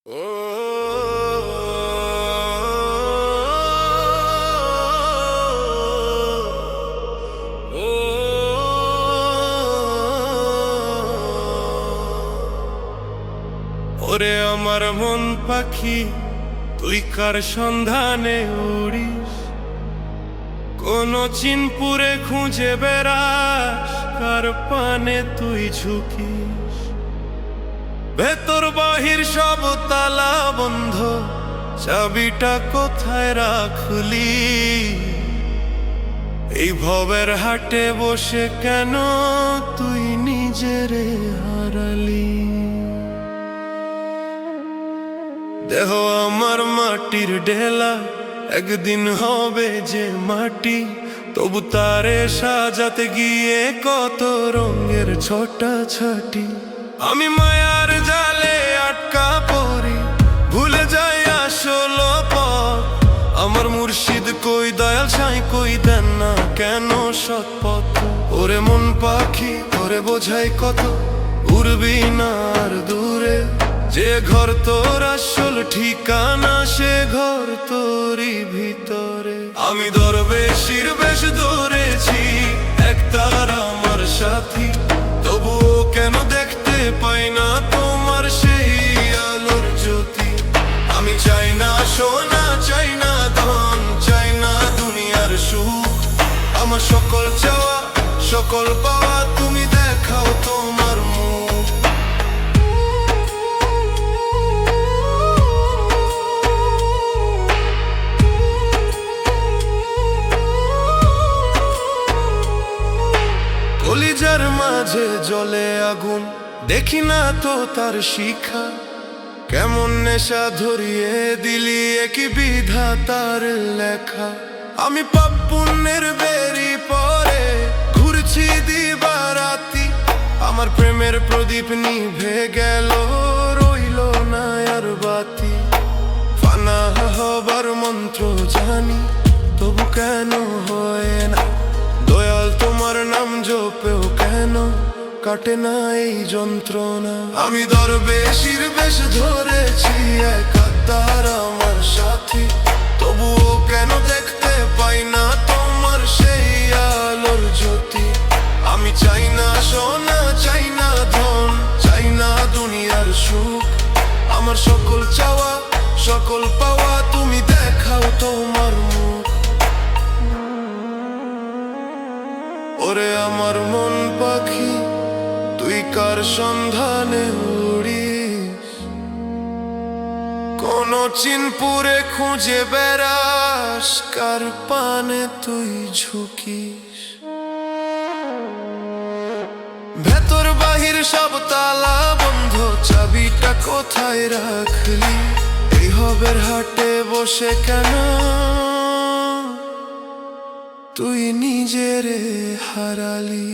ওরে আমার মন পাখি, তুই কার সন্ধানে উড়িস? কোন চিনপুরে খুঁজে বেড়াস, কার পানে তুই ঝুঁকিস? ভেতর বাহির সব তালা বন্ধ। চাবিটা কোথায় রাখলি? এই ভবের হাটে বসে কেন তুই নিজের হারালি? দেহ আমার মাটির ঢেলা একদিন হবে যে মাটি। তবু তারে সাজাতে গিয়ে কত রঙের ছোটা ছাটি। আমি মায়ার মুর্শিদ কই, দয়াল ছাই কই, দেন না কেন সৎপথ? ওরে মন পাখি, ওরে বোঝাই কত? উড়বি না আর দূরে। যে ঘর তোর আসল ঠিকানা, সে ঘর তোরই ভিতরে। আমি দরবেশির বেশ ধরেছি একতার আমার সাথী। তবুও কেন দেখতে পাই না তোমার সেই আলোর জ্যোতি? আমি চাই না সোনা আমার সকল চাওয়া, সকল পাওয়া তুমি দেখাও তোমার মুখ। কলিজার মাঝে জলে আগুন, দেখি না তো তার শিখা। কেমন নেশা ধরিয়ে দিলি একই বিধা তার লেখা। আমি পাপ পুণ্যের বেরি পরে ঘুরছি দিবারাতি। আমার প্রেমের প্রদীপ নিভে গেল, রইল না আর বাতি। ফানা হবার মন্ত্র জানি, তবু কেন হয় না? দয়াল, তোমার নাম জপেও কেন কাটে না এই যন্ত্রণা? আমি দরবেশির তোমার সেই আলোর জ্যোতি। আমি চাই না সোনা, চাই না ধন, চাই না দুনিয়ার সুখ। আমার সকল চাওয়া, সকল পাওয়া তুমি দেখাও তোমার মুখ। ওরে আমার মন পাখি, তুই কার সন্ধানে কোন চিনপুরে খুঁজে বেড়াস, কার পানে তুই ঝুঁকিস? ভেতর বাহির সব তালা বন্ধ, চাবিটা কোথায় রাখলি? এই হবের হাটে বসে কেন? তুই নিজেরে হারালি।